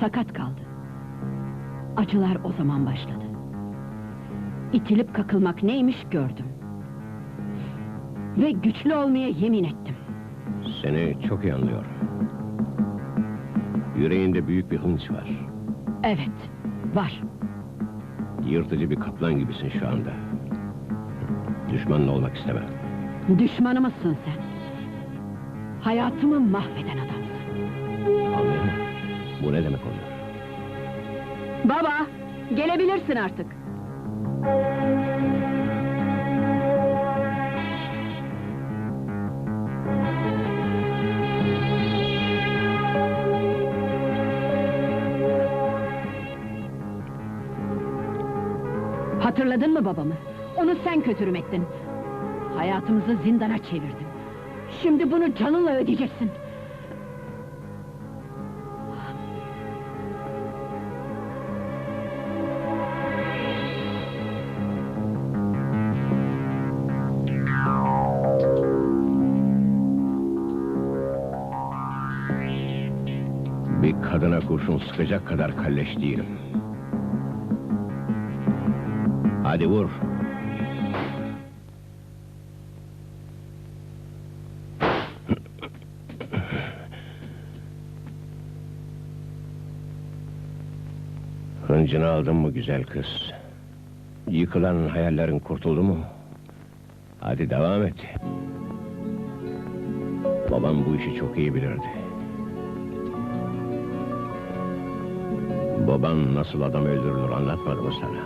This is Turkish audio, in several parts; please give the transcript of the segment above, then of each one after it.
Sakat kaldı. Acılar o zaman başladı. İtilip kakılmak neymiş gördüm. Ve güçlü olmaya yemin ettim. Seni çok iyi anlıyorum. Yüreğinde büyük bir hınç var. Evet, var. Yırtıcı bir kaplan gibisin şu anda. Düşmanla olmak istemem. Düşmanı mısın sen? Hayatımı mahveden adamsın. Anlıyorum. Bu ne demek oluyor? Baba, gelebilirsin artık. Hatırladın mı babamı? Onu sen kötürüm ettin. Hayatımızı zindana çevirdin. Şimdi bunu canınla ödeyeceksin. Bir kadına kurşun sıkacak kadar kalleş değilim. Hadi vur. Hıncını aldın mı güzel kız? Yıkılan hayallerin kurtuldu mu? Hadi devam et. Babam bu işi çok iyi bilirdi. Baban nasıl adam öldürülür anlatmadı mı sana?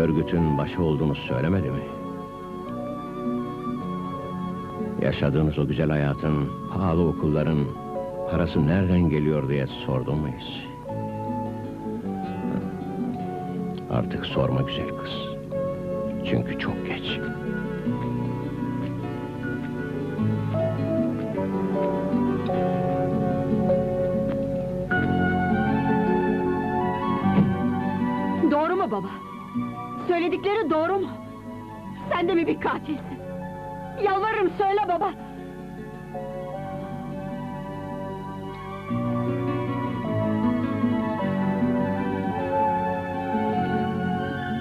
Örgütün başı olduğunu söylemedi mi? Yaşadığınız o güzel hayatın, pahalı okulların parası nereden geliyor diye sordun mu hiç? Artık sorma güzel kız. Çünkü çok geç. Söyledikleri doğru mu? Sen de mi bir katilsin? Yalvarırım söyle baba!